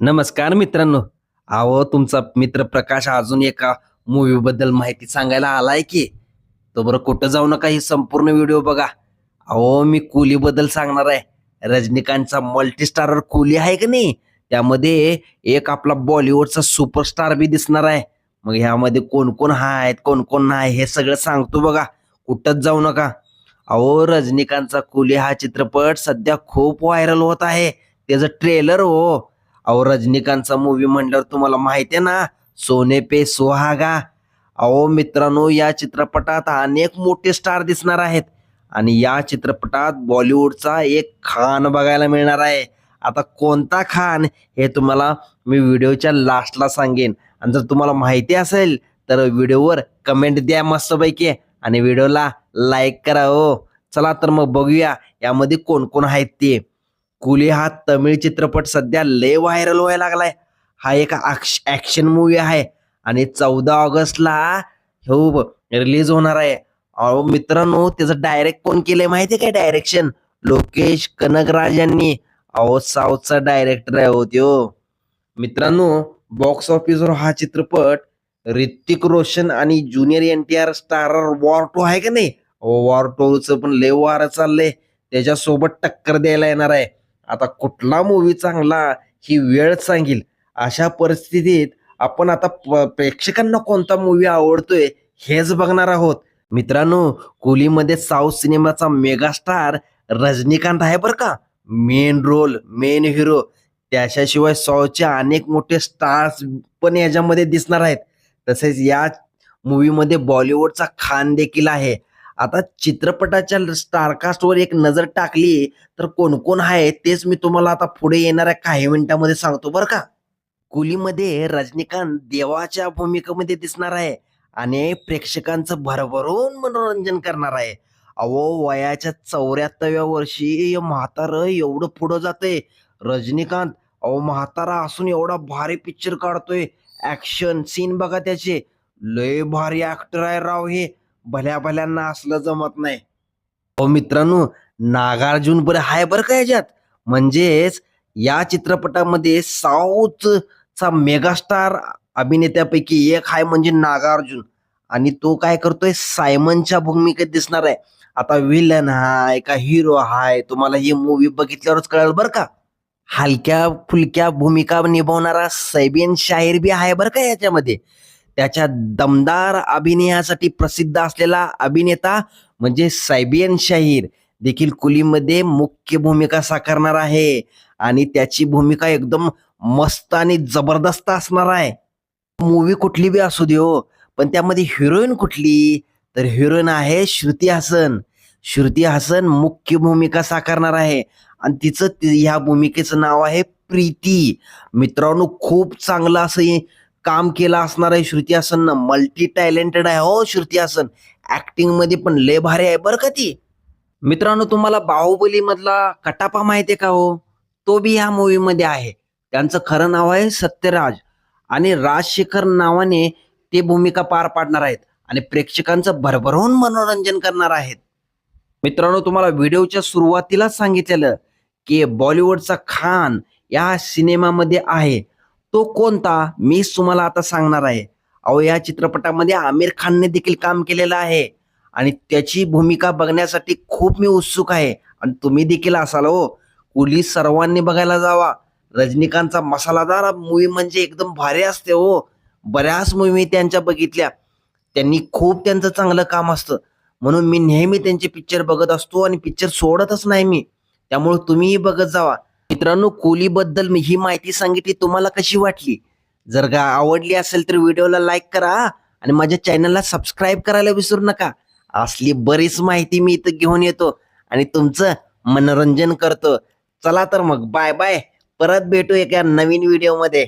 नमस्कार मित्रांनो. अहो तुमचा मित्र प्रकाश अजून एका मूवी बद्दल माहिती सांगायला आलाय की. तो बरं कुठं जाऊ नका ही संपूर्ण व्हिडिओ बघा. अहो मी कुली बद्दल सांगणार आहे. रजनीकांतचा मल्टीस्टारर कुली आहे का नाही? त्यामध्ये एक आपला बॉलिवूडचा सुपरस्टार बी दिसणार आहे. मग ह्यामध्ये कोण कोण आहेत कोण कोण नाही हे सगळं सांगतो बघा. कुठंच जाऊ नका. अहो रजनीकांतचा कुली हा चित्रपट सध्या खूप व्हायरल होत आहे. त्याचं ट्रेलर हो. अहो रजनीकांतचा मूवी म्हणल्यावर तुम्हाला माहिती आहे ना? सोने पे सुहागा. अहो मित्रांनो या चित्रपटात अनेक मोठे स्टार दिसणार आहेत. आणि या चित्रपटात बॉलिवूडचा एक खान बघायला मिळणार आहे. आता कोणता खान हे तुम्हाला मी व्हिडिओच्या लास्टला सांगेन. आणि जर तुम्हाला माहिती असेल तर व्हिडिओवर कमेंट द्या मस्तपैकी. आणि व्हिडिओला लाईक करा हो. चला तर मग बघूया यामध्ये कोण कोण आहेत ते. कुली हा तमिळ चित्रपट सध्या लय व्हायरल व्हायला लागलाय. हा एक ऍक्शन मूवी आहे आणि चौदा ऑगस्टला हो रिलीज होणार आहे. अहो मित्रांनो त्याचं डायरेक्ट कोण केलंय माहितीये काय डायरेक्शन लोकेश कनकराज यांनी. अहो साऊथचा डायरेक्टर आहे हो त्यो. मित्रांनो बॉक्स ऑफिसवर हा चित्रपट ऋतिक रोशन आणि junior N T R starrer War two आहे का नाही? वॉर टूच पण लय वार चाललंय. त्याच्यासोबत टक्कर द्यायला येणार आहे. आता कुठला मूवी चांगला ही वेळ सांगेल. अशा परिस्थितीत आपण आता प- प्रेक्षकांना कोणता मूवी आवडतोय हेच बघणार आहोत. मित्रांनो कुलीमध्ये साऊथ सिनेमाचा मेगास्टार रजनीकांत आहे बरं का. मेन रोल मेन हिरो त्याच्याशिवाय साऊथचे अनेक मोठे स्टार्स पण याच्यामध्ये दिसणार आहेत. तसेच या मूवीमध्ये बॉलिवूडचा खान देखील आहे. आता चित्रपटाच्या स्टारकास्टवर एक नजर टाकली तर कोण कोण आहे तेच मी तुम्हाला आता पुढे येणाऱ्या काही मिनिटांमध्ये सांगतो बरं का? कुलीमध्ये रजनीकांत देवाच्या भूमिकेमध्ये दिसणार आहे आणि प्रेक्षकांचं भरभरून मनोरंजन करणार आहे. अहो वयाच्या चौऱ्याहत्तव्या वर्षी म्हातारं एवढं पुढं जाते रजनीकांत अहो म्हातारा असून एवढा भारी पिक्चर काढतोय. ऍक्शन सीन बघा त्याचे. लय भारी ऍक्टर आहे राव हे. भल्या भल्यांना असलं जमत नाही. हो मित्रांनो नागार्जुन बरं हाय बरं का याच्यात? म्हणजेच या चित्रपटामध्ये साऊथचा मेगास्टार अभिनेत्यापैकी एक आहे म्हणजे नागार्जुन. आणि तो काय करतोय? सायमनच्या भूमिकेत दिसणार आहे. आता विलन हाय का हिरो हाय? तुम्हाला ही मूवी बघितल्यावरच कळेल बरं का. हलक्या फुलक्या भूमिका निभावणारा सैबियन शाहीर बी आहे बरं का याच्यामध्ये? त्याच्या दमदार अभिनयासाठी प्रसिद्ध असलेला अभिनेता म्हणजे सायबियन शाहीर देखील कुलीमध्ये मुख्य भूमिका साकारणार आहे. आणि त्याची भूमिका एकदम मस्त आणि जबरदस्त असणार आहे. मूवी कुठली बी असू दे हो पण त्यामध्ये हिरोईन कुठली? तर हिरोईन आहे श्रुती हासन. श्रुती हासन मुख्य भूमिका साकारणार आहे. आणि तिचं ह्या भूमिकेचं नाव आहे प्रीती. मित्रांनो खूप चांगलं असं काम केलं असणार आहे श्रुती हसननं मल्टी टॅलेंटेड आहे हो श्रुती हसन. ऍक्टिंगमध्ये पण लय भारी आहे बरं का ती. मित्रांनो तुम्हाला बाहुबली मधला कटापा माहितीये का हो? तो बी ह्या मूवी मध्ये आहे. त्यांचं खरं नाव आहे सत्यराज. आणि राजशेखर नावाने ते भूमिका पार पाडणार आहेत. आणि प्रेक्षकांचं भरभरून मनोरंजन करणार आहेत. मित्रांनो तुम्हाला व्हिडिओच्या सुरुवातीलाच सांगितलेलं की बॉलिवूडचा खान या सिनेमामध्ये आहे. तो कोणता? मीच तुम्हाला आता सांगणार आहे. अहो या चित्रपटामध्ये आमिर खानने देखील काम केलेलं आहे. आणि त्याची भूमिका बघण्यासाठी खूप मी उत्सुक आहे. आणि तुम्ही देखील असाल हो. कुली सर्वांनी बघायला जावा. रजनीकांतचा मसालादार मूवी म्हणजे एकदम भारी असते हो. बऱ्याच मूवी त्यांच्या बघितल्या. त्यांनी खूप त्यांचं चांगलं काम असतं. म्हणून मी नेहमी त्यांचे पिक्चर बघत असतो आणि पिक्चर सोडतच नाही मी. त्यामुळे तुम्हीही बघत जावा. मित्रांनो कोहलीबद्दल मी ही माहिती सांगितली तुम्हाला कशी वाटली? जर का आवडली असेल तर व्हिडिओला लाईक करा आणि माझ्या चॅनलला सबस्क्राईब करायला विसरू नका. असली बरीच माहिती मी इथं घेऊन येतो आणि तुमचं मनोरंजन करतो. चला तर मग बाय बाय परत भेटू एका नवीन व्हिडिओमध्ये.